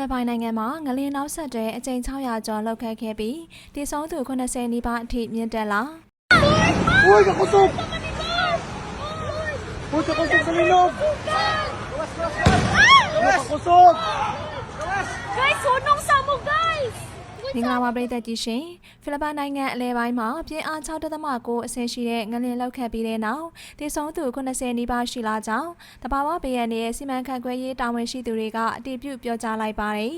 လစ်ပိုင်နိုင်ငံမှာငလင်းနောက်ဆက်တွဲအကြိမ်600ကျော်လောက်ခတ်ခဲ့ပြီးတည်ဆုံးသူ80နီးပါးအထိမြင့်တက်လာ မင်္ဂလာပါပရိသတ်ကြီးရှင်ဖိလစ်ပိုင်နိုင်ငံအလဲပိုင်းမှာပြင်းအား6.9အဆင့်ရှိတဲ့ငလင်လောက်ခတ်ပြီးတဲ့နောက်တည်ဆုံးသူ80နီးပါးရှိလာကြောင်းတဘာဝဘေးရန်ရဲ့စီမံခန့်ခွဲရေးတာဝန်ရှိသူတွေကအတည်ပြုပြောကြားလိုက်ပါတယ်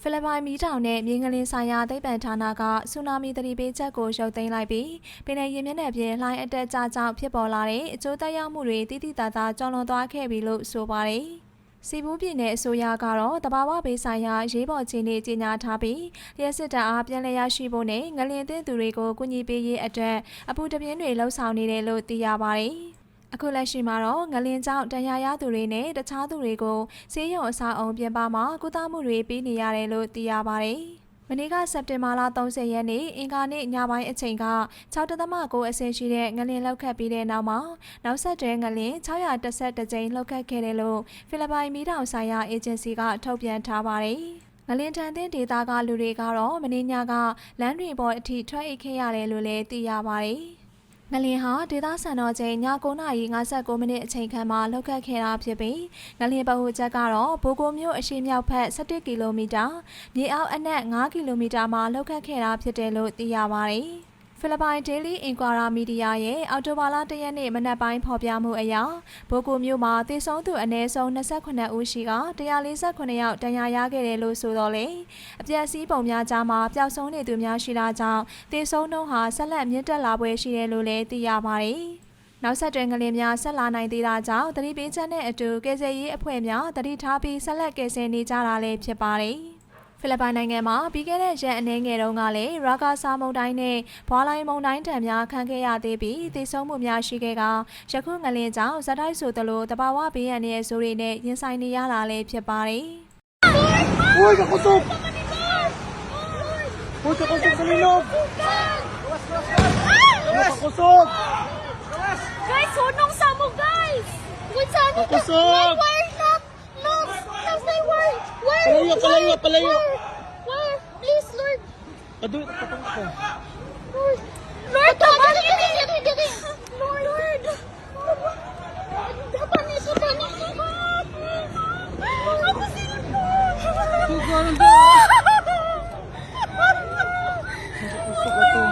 ဖိလစ်ပိုင်မီးတောင်နဲ့မြေငလင်ဆိုင်ရာသိပ္ပံဌာနကဆူနာမီသတိပေးချက်ကိုရုပ်သိမ်းလိုက်ပြီးပင်လယ်ရေမျက်နှာပြင်လှိုင်းအတက်ကြကြောင့်ဖြစ်ပေါ်လာတဲ့အကျိုးသက်ရောက်မှုတွေတိတိတသားကျော်လွန်သွားခဲ့ပြီလို့ဆိုပါတယ်။ စီဘူးပြည်နယ်အစိုးရကတော့တဘာဝဘေးဆိုင်ရာရေးပေါ်ခြေနေကြီးညာထားပြီးလျှက်စစ်တပ်အားပြန်လည်ရရှိဖို့နဲ့ငလင်သင့်သူတွေကိုကူညီပေးရေးအတွက်အပူတပြင်းတွေလှုပ်ဆောင်နေတယ်လို့သိရပါတယ်။အခုလက်ရှိမှာတော့ငလင်ကြောင့်တရားရသူတွေနဲ့တခြားသူတွေကိုဆေးရုံအဆောက်အုံပြင်ပမှာကုသမှုတွေပေးနေရတယ်လို့သိရပါတယ်။ မနေ့ကစက်တင်ဘာလ30ရက်နေ့အင်္ဂါနေ့ညပိုင်းအချိန်က6.9အဆင့်ရှိတဲ့ငလင်လောက်ခတ်ပြီးတဲ့နောက်မှာနောက်ဆက်တွဲငလင်612ကြိမ်လောက်ခတ်ခဲ့တယ်လို့ဖိလစ်ပိုင်မီးတောင်ဆိုင်ရာအေဂျင်စီကထုတ်ပြန်ထားပါတယ်။ငလင်ထန်တဲ့ဒေသကလူတွေကတော့မင်းညကလမ်းတွေပေါ်အထိထွက်အိတ်ခဲ့ရတယ်လို့လည်းသိရပါတယ်။ ငလင်ဟာဒေသစံတော်ချိန်ည9:59မိနစ်အချိန်ခန့်မှာလောက်ခတ်ခဲ့တာဖြစ်ပြီးငလင်ပဟုချက်ကတော့ဘိုကိုမြို့အရှေ့မြောက်ဘက်17ကီလိုမီတာမြေအောက်အနက်9ကီလိုမီတာမှာလောက်ခတ်ခဲ့တာဖြစ်တယ်လို့သိရပါတယ်။ ဖိလစ်ပိုင် Daily Inquirer Media ရဲ့အော်တိုဘာလ၁ရက်နေ့မနက်ပိုင်းဖော်ပြမှုအရဘိုကိုမြို့မှာတည်ဆုံးသူအနည်းဆုံး28ဦးရှိက148ယောက်တရားရခဲ့တယ်လို့ဆိုတော့လေအပြက်စီးပုံများကြားမှာပျောက်ဆုံးနေသူများရှိတာကြောင့်တည်ဆုံးနှုန်းဟာဆက်လက်မြင့်တက်လာပွဲရှိတယ်လို့လည်းသိရပါတယ်။နောက်ဆက်တွဲငလင်များဆက်လာနိုင်သေးတာကြောင့်တတိပေးချက်နဲ့အတူကယ်ဆယ်ရေးအဖွဲ့များတတိထားပြီးဆက်လက်ကယ်ဆယ်နေကြတာလည်းဖြစ်ပါတယ်။ ဖိလစ်ပိုင်နိုင်ငံမှာပြီးခဲ့တဲ့ရက်အနည်းငယ်တုန်းကလည်းရာဂါဆာမုန်တိုင်းနဲ့ဘွာလိုင်းမုန်တိုင်းတံများခံခဲ့ရသေးပြီးသေဆုံးမှုများရှိခဲ့ကယခုငလင်ကြောင့်ဇက်တိုက်ဆိုသလိုတဘာဝဘေးရန်ရဲ့ဇိုးတွေနဲ့ရင်ဆိုင်နေရတာလည်းဖြစ်ပါတယ်။ Uy, kakusog! Uy, kakusog sa linog! Uy, kakusog! Guys, hunong sa mo, guys! Wait, saan ito? Kakusog! palayo, palayo. Lord, Lord, please, Lord. Paduit, patungo ko. Lord, Lord, Lord, Lord, Lord, Lord, Dapat ni sa tani ko. Ako sila po. Tugaran ba? Gusto ko to.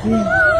Hmm.